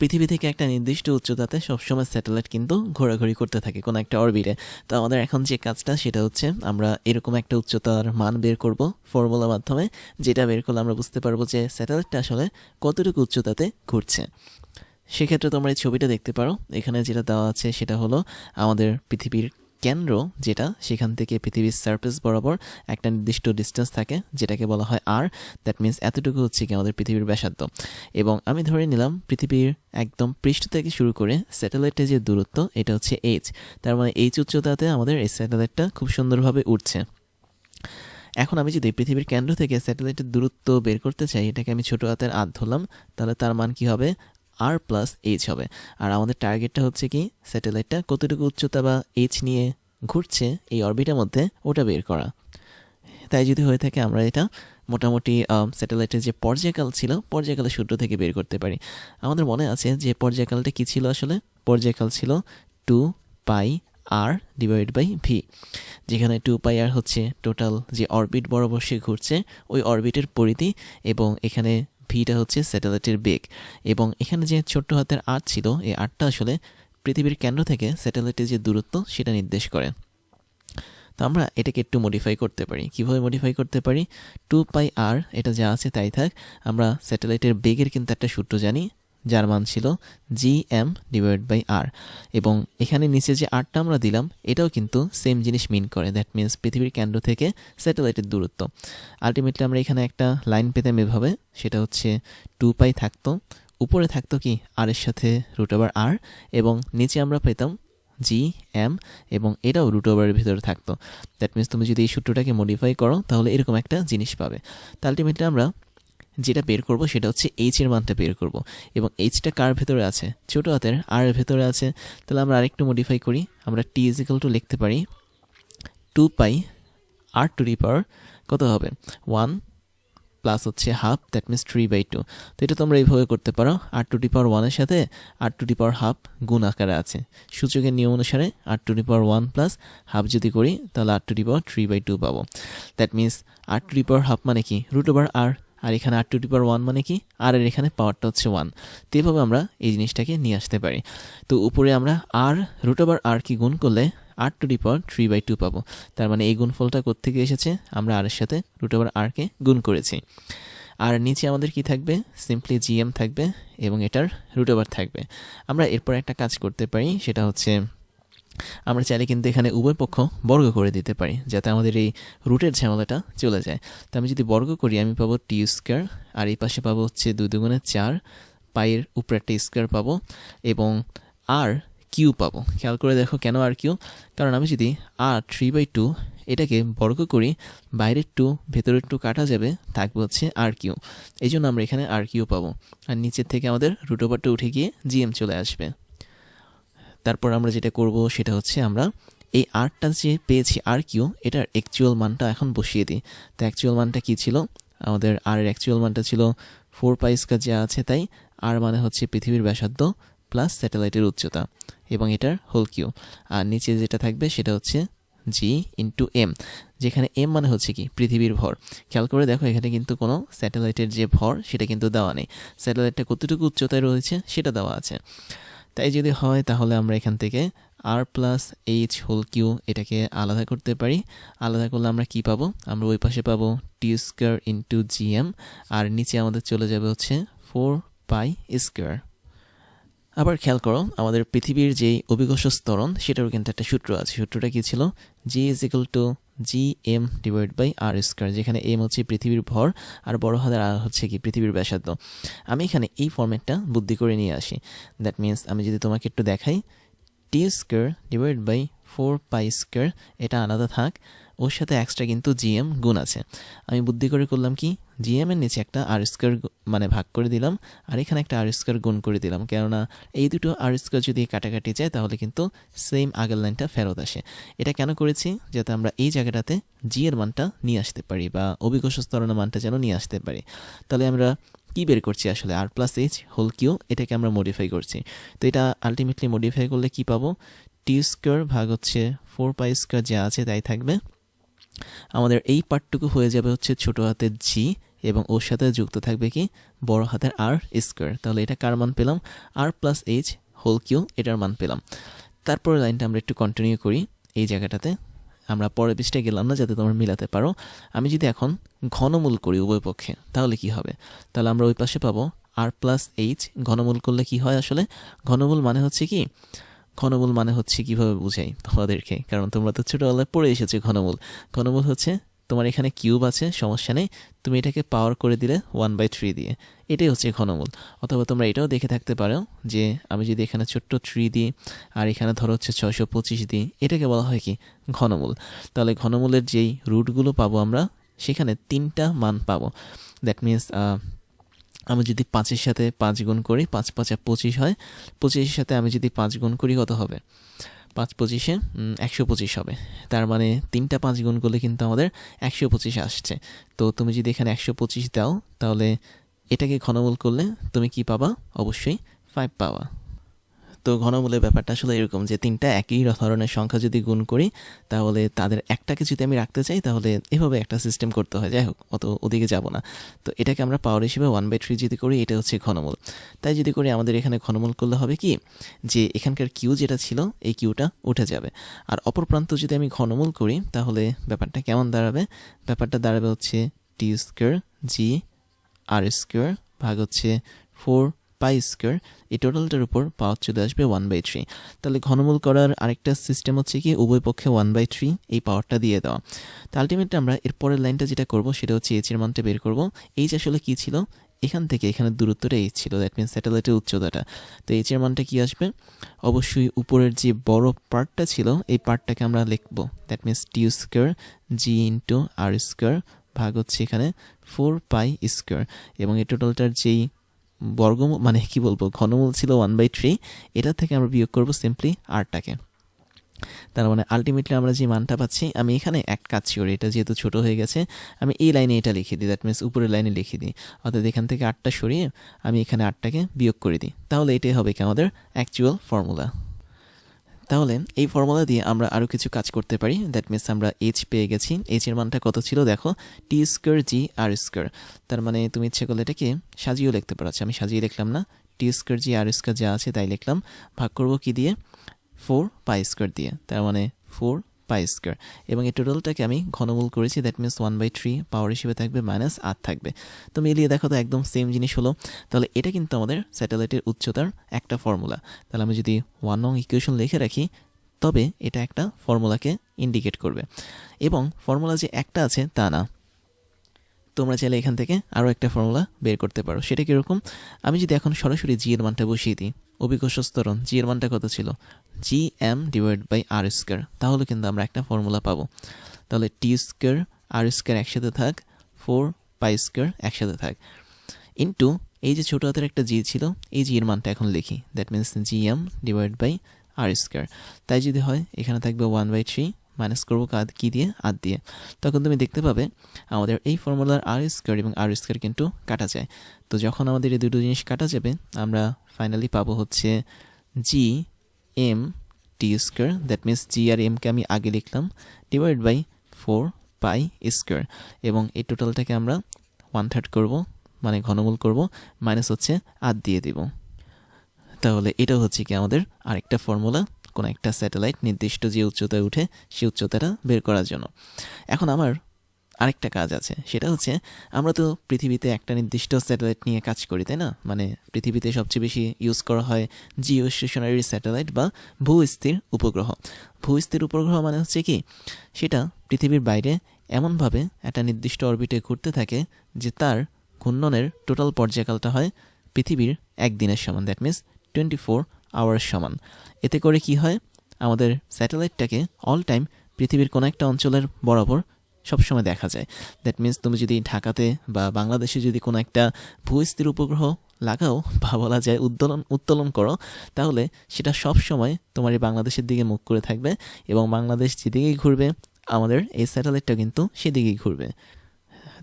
পৃথিবী থেকে একটা নির্দিষ্ট উচ্চতাতে সবসময় স্যাটেলাইট কিন্তু ঘোরাঘুরি করতে থাকে কোনো একটা অরবিটে। তো আমাদের এখন যে কাজটা সেটা হচ্ছে আমরা এরকম একটা উচ্চতার মান বের করব ফর্মুলার মাধ্যমে, যেটা বের করলে আমরা বুঝতে পারব যে স্যাটেলাইটটা আসলে কতটুকু উচ্চতাতে ঘুরছে। সেক্ষেত্রে তোমরা এই ছবিটা দেখতে পারো। এখানে যেটা দেওয়া আছে সেটা হলো আমাদের পৃথিবীর কেন্দ্র যেটা, সেখান থেকে পৃথিবীর সারফেস বরাবর একটা নির্দিষ্ট ডিস্টেন্স থাকে, যেটাকে বলা হয় আর দ্যাট মিন্স এতটুকু হচ্ছে কি আমাদের পৃথিবীর ব্যাসার্ধ। এবং আমি ধরে নিলাম পৃথিবীর একদম পৃষ্ঠ থেকে শুরু করে স্যাটেলাইটের যে দূরত্ব, এটা হচ্ছে এইচ তার মানে এইচ উচ্চতাতে আমাদের এই স্যাটেলাইটটা খুব সুন্দরভাবে উঠছে এখন আমি যদি পৃথিবীর কেন্দ্র থেকে স্যাটেলাইটের দূরত্ব বের করতে চাই, এটাকে আমি ছোটো হাতের আধ ধরলাম, তাহলে তার মান কি হবে? আর প্লাস এইচ হবে। আর আমাদের টার্গেটটা হচ্ছে কি? স্যাটেলাইটটা কতটুকু উচ্চতা বা এইচ নিয়ে ঘুরছে এই অরবিটের মধ্যে, ওটা বের করা। তাই যদি হয়ে থাকে আমরা এটা মোটামুটি স্যাটেলাইটের যে পর্যায়কাল ছিল, পর্যায়কালের সূত্র থেকে বের করতে পারি। আমাদের মনে আছে যে পর্যায়কালটা কী ছিল আসলে? পর্যায়কাল ছিল two pi r divide by V যেখানে টু পাই আর হচ্ছে টোটাল যে অরবিট বরাবর সে ঘুরছে, ওই অরবিটের পরিধি এবং এখানে ভিটা হচ্ছে স্যাটেলাইটের বেগ। এবং এখানে যে ছোট্ট হাতের আর্ট ছিল, এই আর্টটা আসলে পৃথিবীর কেন্দ্র থেকে স্যাটেলাইটের যে দূরত্ব, সেটা নির্দেশ করে। তো আমরা এটাকে একটু মডিফাই করতে পারি। কীভাবে মডিফাই করতে পারি? টু পাই আর এটা যা আছে তাই থাক। আমরা স্যাটেলাইটের বেগের কিন্তু একটা সূত্র জানি। যার মান ছিল G M divide by R এবং এখানে নিচে যে আরটা আমরা দিলাম, এটাও কিন্তু সেম জিনিস মিন করে। দ্যাট মিন্স পৃথিবীর কেন্দ্র থেকে স্যাটেলাইটের দূরত্ব। আলটিমেটলি আমরা এখানে একটা লাইন পেতাম এভাবে, সেটা হচ্ছে টু পাই থাকতো। উপরে থাকতো কি? আর এর সাথে রুট ওভার আর এবং নিচে আমরা পেতাম জি এম এবং এটাও রুট ওভারের ভিতরে থাকতো। দ্যাট মিনস তুমি যদি এই সূত্রটাকে মডিফাই করো, তাহলে এরকম একটা জিনিস পাবে। তা আলটিমেটলি আমরা যেটা বের করব সেটা হচ্ছে এইচ এর মানটা বের করব। এবং এইচটা কার ভেতরে আছে? ছোটো হাতের আর এর ভেতরে আছে। তাহলে আমরা আরেকটু মডিফাই করি। আমরা টি ইজিক্যাল টু লিখতে পারি two pi R to the power কত হবে? ওয়ান প্লাস হচ্ছে half that means three by two তো এটা তোমরা এইভাবে করতে পারো। আর টু ডি পাওয়ার ওয়ানের সাথে R to the power half গুণ আকারে আছে। সূচকের নিয়ম অনুসারে R to the power one plus half যদি করি, তাহলে R to the power three by two পাবো। That means R to the power half মানে কি? রুট ওভার আর আর এখানে R to the power one মানে কি? আর এর এখানে পাওয়ারটা হচ্ছে ওয়ান তো এভাবে আমরা এই জিনিসটাকে নিয়ে আসতে পারি। তো উপরে আমরা আর রুট ওভার আর কি গুণ করলে R to the power three by two পাবো। তার মানে এই গুণফলটা কোথেকে এসেছে? আমরা আর এর সাথে রুট ওভার আরকে গুণ করেছি। আর নিচে আমাদের কি থাকবে? সিম্পলি জিএম থাকবে এবং এটার রুট ওভার থাকবে। আমরা এরপর একটা কাজ করতে পারি, সেটা হচ্ছে আমরা চাইলে কিন্তু এখানে উভয় পক্ষ বর্গ করে দিতে পারি, যাতে আমাদের এই রুটের ঝামেলাটা চলে যায়। তো আমি যদি বর্গ করি, আমি পাবো টি স্কোয়ার আর এই পাশে পাবো হচ্ছে দুই দুগুণে চার পায়ের উপরে একটা স্কোয়ার পাবো, এবং আর কিউ পাবো। খেয়াল করে দেখো কেন আর কিউ? কারণ আমি যদি আর থ্রি বাই টু এটাকে বর্গ করি, বাইরের টু ভেতরের টু কাটা যাবে, থাকবে হচ্ছে আর কিউ। এই জন্য আমরা এখানে আর কিউ পাবো। আর নিচের থেকে আমাদের রুট ওভারটা উঠে গিয়ে জিএম চলে আসবে। তারপর আমরা যেটা করব সেটা হচ্ছে আমরা এই আরটা যে পেয়েছি আর কিউ, এটার অ্যাকচুয়াল মানটা এখন বসিয়ে দিই। তো অ্যাকচুয়াল মানটা কী ছিল? আমাদের আর এর অ্যাকচুয়াল মানটা ছিল ফোর পাইসকা যা আছে তাই আর মানে হচ্ছে পৃথিবীর ব্যাসার্ধ প্লাস স্যাটেলাইটের উচ্চতা এবং এটার হোল কিউ। আর নিচে যেটা থাকবে সেটা হচ্ছে জি ইন্টু এম যেখানে এম মানে হচ্ছে কি? পৃথিবীর ভর। খেয়াল করে দেখো, এখানে কিন্তু কোনো স্যাটেলাইটের যে ভর সেটা কিন্তু দেওয়া নেই। স্যাটেলাইটটা কতটুকু উচ্চতায় রয়েছে সেটা দেওয়া আছে। তাই যদি হয়, তাহলে আমরা এখান থেকে R plus H whole cube এটাকে আলাদা করতে পারি। আলাদা করলে আমরা কি পাবো? আমরা ওই পাশে পাবো T square into GM R নিচে আমাদের চলে যাবে হচ্ছে ফোর পাই স্কোয়ার আবার খেয়াল করো, আমাদের পৃথিবীর যেই অভিকর্ষ স্তরণ সেটারও কিন্তু একটা সূত্র আছে। সূত্রটা কি ছিল? G is equal to G M divide by R square যেখানে এম হচ্ছে পৃথিবীর ভর, আর বড় হাতের আর হচ্ছে কি পৃথিবীর ব্যাসার্ধ। আমি এখানে এই ফর্মেটটা বুদ্ধি করে নিয়ে আসি। দ্যাট মিন্স আমি যদি তোমাকে একটু দেখাই T square divide by four pi square এটা আলাদা থাক। ওর সাথে এক্সট্রা কিন্তু জিএম গুণ আছে। আমি বুদ্ধি করে করলাম কি জিএম এর নিচে একটা আর স্কোয়ার মানে ভাগ করে দিলাম, আর এখানে একটা আর স্কোয়ার গুণ করে দিলাম। কেননা এই দুটো আর স্কোয়ার যদি কাটাকাটি যায়, তাহলে কিন্তু সেম আগের লাইনটা ফেরত আসে। এটা কেন করেছি? যাতে আমরা এই জায়গাটাতে জি এর মানটা নিয়ে আসতে পারি, বা অভিকর্ষ স্তরণের মানটা যেন নিয়ে আসতে পারি। তাহলে আমরা কি বের করছি আসলে? R plus H whole cube এটাকে আমরা মডিফাই করছি। তো এটা আলটিমেটলি মডিফাই করলে কি পাবো? টি স্কোয়ার ভাগ হচ্ছে ফোর পাই স্কোয়ার যা আছে তাই থাকবে। আমাদের এই পার্টটুকু হয়ে যাবে হচ্ছে ছোট হাতের জি এবং ওর সাথে যুক্ত থাকবে কি? বড় হাতের আর স্কোয়ার তাহলে এটা কার মান পেলাম? R plus H whole cube এটার মান পেলাম। তারপরে লাইনটা আমরা একটু কন্টিনিউ করি এই জায়গাটাতে। আমরা পরের পৃষ্ঠে গেলাম না, যাতে তোমরা মিলাতে পারো। আমি যদি এখন ঘনমূল করি উভয় পক্ষে, তাহলে কি হবে? তাহলে আমরা ওই পাশে পাবো আর প্লাস এইচ ঘনমূল করলে কি হয় আসলে? ঘনমূল মানে হচ্ছে কি? ঘনমূল মানে হচ্ছে কীভাবে বুঝাই তোমাদেরকে? কারণ তোমরা তো ছোটোবেলায় পড়ে এসেছ ঘনমূল। ঘনমূল হচ্ছে তোমার এখানে কিউব আছে, সমস্যা নেই। তুমি এটাকে পাওয়ার করে দিলে ওয়ান বাই থ্রি দিয়ে। এটাই হচ্ছে ঘনমূল। অথবা তোমরা এটাও দেখে থাকতে পারো যে আমি যদি এখানে ছোট্ট থ্রি দিই আর এখানে ধরো হচ্ছে ছয়শো পঁচিশ দিই, এটাকে বলা হয় কি? ঘনমূল। তাহলে ঘনমূলের যেই রুটগুলো পাবো আমরা, সেখানে তিনটা মান পাবো। দ্যাট মিনস আমি যদি পাঁচের সাথে পাঁচ গুণ করি, পাঁচ পাঁচা পঁচিশ হয়, পঁচিশের সাথে আমি যদি পাঁচ গুণ করি কত হবে? পাঁচ পঁচিশে একশো পঁচিশ হবে। তার মানে তিনটা পাঁচ গুণ করলে কিন্তু আমাদের একশো পঁচিশ আসছে। তো তুমি যদি এখানে একশো পঁচিশ দাও, তাহলে এটাকে ঘনমূল করলে তুমি কি পাবা? অবশ্যই ফাইভ পাওয়া তো ঘনমূলের ব্যাপারটা আসলে এরকম যে তিনটা একই ধরনের সংখ্যা যদি গুণ করি, তাহলে তাদের একটাকে যদি আমি রাখতে চাই, তাহলে এভাবে একটা সিস্টেম করতে হয়। যাই হোক, অত ওদিকে যাব না। তো এটাকে আমরা পাওয়ার হিসেবে ওয়ান বাই থ্রি যদি করি, এটা হচ্ছে ঘনমূল। তাই যদি করি, আমাদের এখানে ঘনমূল করলে হবে কি, যে এখানকার কিউ যেটা ছিল, এই কিউটা উঠে যাবে। আর অপর প্রান্ত যদি আমি ঘনমূল করি, তাহলে ব্যাপারটা কেমন দাঁড়াবে? ব্যাপারটা দাঁড়াবে হচ্ছে টি স্কোয়ার জি আর স্কোয়ার ভাগ হচ্ছে ফোর পাই স্কোয়ার, এই টোটালটার উপর পাওয়ার চলে আসবে ওয়ান বাই থ্রি তাহলে ঘনমূল করার আরেকটা সিস্টেম হচ্ছে কি, উভয় পক্ষে ওয়ান বাই থ্রি এই পাওয়ারটা দিয়ে দেওয়া। তো আলটিমেটলি আমরা এর পরের লাইনটা যেটা করব, সেটা হচ্ছে এইচের মানটা বের করব। এইচ আসলে কী ছিল? এখান থেকে এখানে দূরত্বটা এইচ ছিল দ্যাট মিনস স্যাটেলাইটের উচ্চতাটা। তো এইচের মানটা কী আসবে? অবশ্যই উপরের যে বড় পার্টটা ছিল, এই পার্টটাকে আমরা লিখব। That means T square G into R square ভাগ হচ্ছে এখানে ফোর পাই স্কোয়ার এবং এই টোটালটার যেই বর্গ মানে কি বলব, ঘনমূল ছিল ওয়ান বাই থ্রি এটা থেকে আমরা বিয়োগ করব সিম্পলি আরটাকে তার মানে আলটিমেটলি আমরা যে মানটা পাচ্ছি, আমি এখানে এক কাজ করি, এটা যেহেতু ছোট হয়ে গেছে, আমি এই লাইনে এটা লিখে দিই দ্যাট মিনস উপরের লাইনে লিখে দিই। অর্থাৎ এখান থেকে আটটা সরিয়ে আমি এখানে আটটাকে বিয়োগ করে দিই। তাহলে এটাই হবে কি আমাদের অ্যাকচুয়াল ফর্মুলা তাহলে এই ফর্মুলা দিয়ে আমরা আরও কিছু কাজ করতে পারি। দ্যাট মিনস আমরা এইচ পেয়ে গেছি। এইচের মানটা কত ছিল? দেখো টি স্কোয়ার জি আর স্কোয়ার তার মানে তুমি ইচ্ছে করলে এটাকে সাজিয়েও লিখতে পারো। আচ্ছা, আমি সাজিয়ে লিখলাম না। টি স্কোয়ার জি আর স্কোয়ার যা আছে তাই লিখলাম। ভাগ করব কি দিয়ে? ফোর পাই স্কোয়ার দিয়ে। তার মানে ফোর পাই স্কোয়ার এবং এই টোটালটাকে আমি ঘনমূল করেছি that means one by three power হিসেবে থাকবে মাইনাস আট থাকবে। তো মিলিয়ে দেখো তো একদম সেম জিনিস হলো। তাহলে এটা কিন্তু আমাদের স্যাটেলাইটের উচ্চতার একটা ফর্মুলা তাহলে আমি যদি ওয়ান নং ইকুয়েশন লিখে রাখি, তবে এটা একটা ফর্মুলাকে ইন্ডিকেট করবে। এবং ফর্মুলা যে একটা আছে, তা না। তোমরা চাইলে এখান থেকে আরও একটা ফর্মুলা বের করতে পারো। সেটা কীরকম? আমি যদি এখন সরাসরি জি এর মানটা বসিয়ে দিই। অভিকর্ষ স্তরণ জি এর মানটা কত ছিল? G M divide by R square তাহলে কিন্তু আমরা একটা ফর্মুলা পাবো। তাহলে টি স্কোয়ার আর স্কোয়ার একসাথে থাক ফোর পাই স্কোয়ার একসাথে থাক। ইন্টু এই যে ছোটো হাতের একটা জি ছিল, এই জি এর মানটা এখন লিখি। That means G M divide by R square তাই যদি হয়, এখানে থাকবে ওয়ান বাই থ্রি মাইনাস করব কাদ কী দিয়ে? আদ দিয়ে। তখন তুমি দেখতে পাবে আমাদের এই ফর্মুলার আর স্কোয়ার এবং আর স্কোয়ার কিন্তু কাটা যায়। তো যখন আমাদের এই দুটো জিনিস কাটা যাবে, আমরা ফাইনালি পাবো হচ্ছে G M T square that means G R এমকে আমি আগে লিখলাম divide by four pi square এবং এই টোটালটাকে আমরা ওয়ান থার্ড করব মানে ঘনমূল করব মাইনাস হচ্ছে আদ দিয়ে দিব। তাহলে এটা হচ্ছে কি আমাদের আরেকটা ফর্মুলা। কোনো একটা স্যাটেলাইট নির্দিষ্ট যে উচ্চতায় উঠে সেই উচ্চতাটা বের করার জন্য। এখন আমার আরেকটা কাজ আছে, সেটা হচ্ছে আমরা তো পৃথিবীতে একটা নির্দিষ্ট স্যাটেলাইট নিয়ে কাজ করি, তাই না? মানে পৃথিবীতে সবচেয়ে বেশি ইউজ করা হয় জিও স্টেশনারি স্যাটেলাইট বা ভূস্থির উপগ্রহ। ভূস্থির উপগ্রহ মানে হচ্ছে কি? সেটা পৃথিবীর বাইরে এমনভাবে একটা নির্দিষ্ট অরবিটে ঘুরতে থাকে যে তার ঘূর্ণনের টোটাল পর্যায়কালটা হয় পৃথিবীর একদিনের সমান। That means twenty four hour সমান। এতে করে কি হয়? আমাদের স্যাটেলাইটটাকে অল টাইম পৃথিবীর কোনো একটা অঞ্চলের বরাবর সবসময় দেখা যায়। দ্যাট মিন্স তুমি যদি ঢাকাতে বা বাংলাদেশে যদি কোনো একটা ভূস্থির উপগ্রহ লাগাও বা বলা যায় উত্তোলন উত্তোলন করো, তাহলে সেটা সব সময় তোমার এই বাংলাদেশের দিকে মুখ করে থাকবে এবং বাংলাদেশ যেদিকেই ঘুরবে, আমাদের এই স্যাটেলাইটটা কিন্তু সেদিকেই ঘুরবে।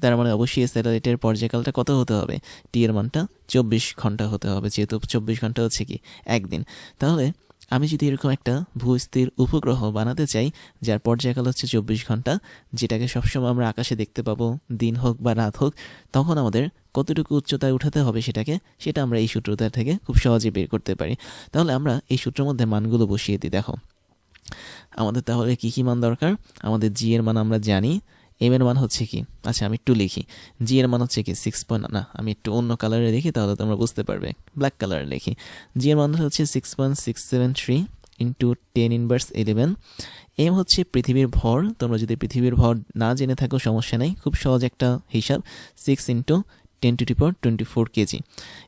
তার মানে অবশ্যই স্যাটেলাইটের পর্যায়কালটা কত হতে হবে? টি এর মানটা চব্বিশ ঘণ্টা হতে হবে, যেহেতু চব্বিশ ঘণ্টা হচ্ছে কি? একদিন। তাহলে আমি যদি এরকম একটা ভূস্থির উপগ্রহ বানাতে চাই, যার পর্যায়কাল হচ্ছে চব্বিশ ঘণ্টা, যেটাকে সবসময় আমরা আকাশে দেখতে পাবো, দিন হোক বা রাত হোক, তখন আমাদের কতটুকু উচ্চতায় উঠাতে হবে সেটাকে, সেটা আমরা এই সূত্রটা থেকে খুব সহজে বের করতে পারি। তাহলে আমরা এই সূত্রের মধ্যে মানগুলো বসিয়ে দিই, দেখো। আমাদের তাহলে কী কী মান দরকার? আমাদের জি এর মান আমরা জানি এম এর মান হচ্ছে কি? আচ্ছা আমি একটু লিখি। জি এর মান হচ্ছে কি? সিক্স পয়েন্ট না, আমি একটু অন্য কালারে লিখি তাহলে তোমরা বুঝতে পারবে। ব্ল্যাক কালারে লিখি। জি এর মান হচ্ছে six point six seven three into ten inverse eleven M হচ্ছে পৃথিবীর ভর। তোমরা যদি পৃথিবীর ভর না জেনে থাকো, সমস্যা নেই। খুব সহজ একটা হিসাব। Six into ten to the power twenty four kg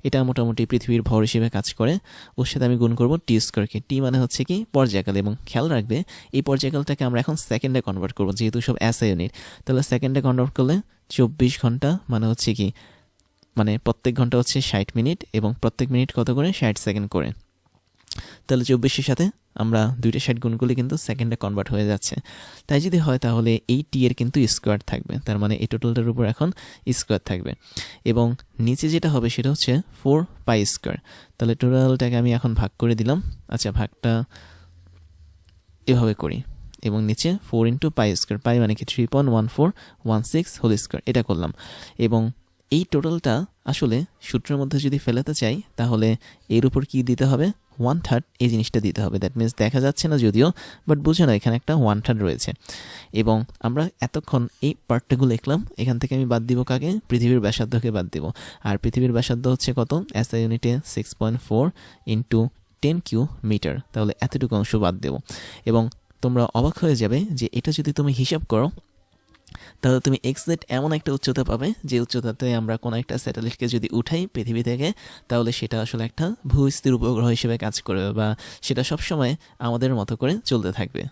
এটা মোটামুটি পৃথিবীর ভর হিসেবে কাজ করে। ওর সাথে আমি গুণ করব টি স্কোয়ারকে টি মানে হচ্ছে কি পর্যায়কাল। এবং খেয়াল রাখবে, এই পর্যায়কালটাকে আমরা এখন সেকেন্ডে কনভার্ট করব, যেহেতু সব অ্যাসা ইউনিট তাহলে সেকেন্ডে কনভার্ট করলে চব্বিশ ঘণ্টা মানে হচ্ছে কি মানে প্রত্যেক ঘণ্টা হচ্ছে ষাট মিনিট এবং প্রত্যেক মিনিট কত করে? ষাট সেকেন্ড করে। তাহলে চব্বিশের সাথে আমরা দুইটা ষাট গুণগুলি কিন্তু সেকেন্ডে কনভার্ট হয়ে যাচ্ছে। তাই যদি হয় তাহলে এই টি এর কিন্তু স্কোয়ার থাকবে। তার মানে এই টোটালটার উপর এখন স্কোয়ার থাকবে। এবং নিচে যেটা হবে সেটা হচ্ছে ফোর পাই স্কোয়ার তাহলে টোটালটাকে আমি এখন ভাগ করে দিলাম। আচ্ছা ভাগটা এভাবে করি। এবং নিচে four into pi square pi মানে কি? Three point one four one six whole square এটা করলাম। এবং এই টোটালটা আসলে সূত্রের মধ্যে যদি ফেলাতে চাই, তাহলে এর উপর কি দিতে হবে? ওয়ান থার্ড এই জিনিসটা দিতে হবে। দ্যাট মিনস দেখা যাচ্ছে না যদিও বাট বুঝে না এখানে একটা ওয়ান থার্ড রয়েছে। এবং আমরা এতক্ষণ এই পার্টটাগুলো লিখলাম। এখান থেকে আমি বাদ দিব কাকে? পৃথিবীর ব্যাসার্ধকে বাদ দিব। আর পৃথিবীর ব্যাসার্ধ হচ্ছে কত? আই ইউনিটে six point four into ten cube metre তাহলে এতটুকু অংশ বাদ দেব। এবং তোমরা অবাক হয়ে যাবে যে এটা যদি তুমি হিসাব করো তাহলে তুমি এক্সজেট এমন একটা উচ্চতা পাবে, যে উচ্চতাতে আমরা কোনো একটা স্যাটেলাইটকে যদি উঠাই পৃথিবী থেকে, তাহলে সেটা আসলে একটা ভূস্থির উপগ্রহ হিসেবে কাজ করবে বা সেটা সবসময় আমাদের মতো করে চলতে থাকবে।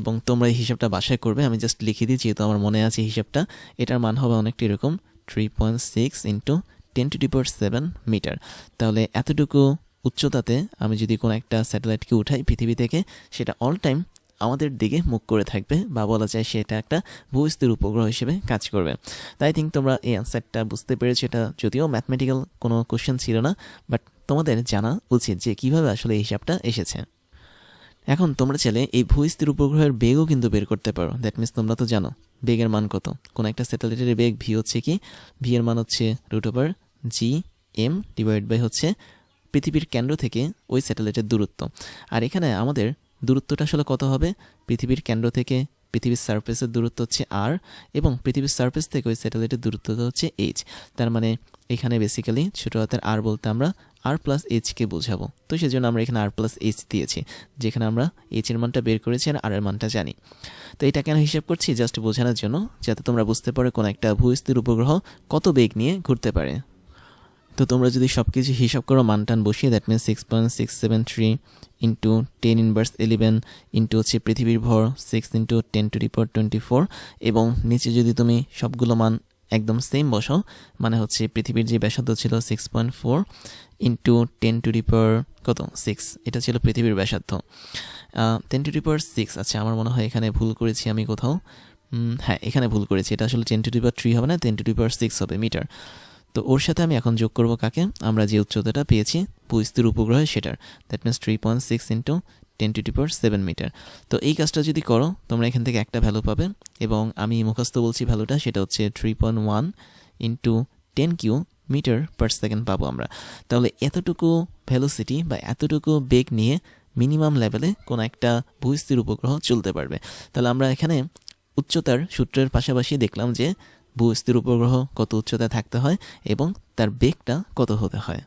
এবং তোমরা এই হিসাবটা বাসায় করবে, আমি জাস্ট লিখে দিই, যেহেতু আমার মনে আছে হিসাবটা, এটার মান হবে অনেকটা এরকম three point six into ten to the power seven metre তাহলে এতটুকু উচ্চতাতে আমি যদি কোনো একটা স্যাটেলাইটকে উঠাই পৃথিবী থেকে, সেটা অল টাইম আমাদের দিকে মুখ করে থাকবে বা বলা যায় সেটা একটা ভূস্থির উপগ্রহ হিসেবে কাজ করবে। তাই থিঙ্ক তোমরা এই অ্যান্সারটা বুঝতে পেরেছ, এটা যদিও ম্যাথমেটিক্যাল কোনো কোশ্চেন ছিল না বাট তোমাদের জানা উচিত যে কীভাবে আসলে এই হিসাবটা এসেছে। এখন তোমরা চাইলে এই ভূস্থির উপগ্রহের বেগও কিন্তু বের করতে পারো। দ্যাট মিনস তোমরা তো জানো, বেগের মান কত। কোনো একটা স্যাটেলাইটের বেগ ভি হচ্ছে কি? ভি এর মান হচ্ছে root over G M divide by হচ্ছে পৃথিবীর কেন্দ্র থেকে ওই স্যাটেলাইটের দূরত্ব। আর এখানে আমাদের দূরত্বটা আসলে কত হবে? পৃথিবীর কেন্দ্র থেকে পৃথিবীর সারফেসের দূরত্ব হচ্ছে আর এবং পৃথিবীর সারফেস থেকে ওই স্যাটেলাইটের দূরত্বটা হচ্ছে এইচ তার মানে এখানে বেসিক্যালি ছোটো হাতের আর বলতে আমরা আর প্লাস এইচকে বোঝাবো। তো সেজন্য আমরা এখানে আর প্লাস এইচ দিয়েছি, যেখানে আমরা এইচের মানটা বের করেছি আর আর এর মানটা জানি। তো এটা কেন হিসাব করছি? জাস্ট বোঝানোর জন্য, যাতে তোমরা বুঝতে পারো কোনো একটা ভূস্থির উপগ্রহ কত বেগ নিয়ে ঘুরতে পারে। তো তোমরা যদি সব কিছু হিসাব করো মান টান বসিয়ে that means six point six seven three into ten inverse eleven into হচ্ছে পৃথিবীর ভর six into ten to the power twenty four এবং নিচে যদি তুমি সবগুলো মান একদম সেম বসাও মানে হচ্ছে পৃথিবীর যে ব্যাসার্ধ ছিল six point four into ten to the power কত? সিক্স এটা ছিল পৃথিবীর ব্যাসার্ধ। টেন টু রিপার সিক্স আচ্ছা আমার মনে হয় এখানে ভুল করেছি আমি কোথাও। হ্যাঁ এখানে ভুল করেছি, এটা আসলে টেন টু রিপার থ্রি হবে না ten to the power six হবে মিটার তো ওর সাথে আমি এখন যোগ করব কাকে? আমরা যে উচ্চতাটা পেয়েছি ভূস্থির উপগ্রহে সেটার। That means three point six into ten to the power seven metre তো এই কাজটা যদি করো, তোমরা এখান থেকে একটা ভ্যালু পাবে এবং আমি মুখস্থ বলছি ভ্যালুটা সেটা হচ্ছে three point one into ten cube metre per second পাবো আমরা। তাহলে এতটুকু ভ্যালোসিটি বা এতটুকু বেগ নিয়ে মিনিমাম লেভেলে কোনো একটা ভূস্থির উপগ্রহ চলতে পারবে। তাহলে আমরা এখানে উচ্চতার সূত্রের পাশাপাশি দেখলাম যে ভূস্থির উপগ্রহ কত উচ্চতায় থাকতে হয় এবং তার বেগটা কত হতে হয়।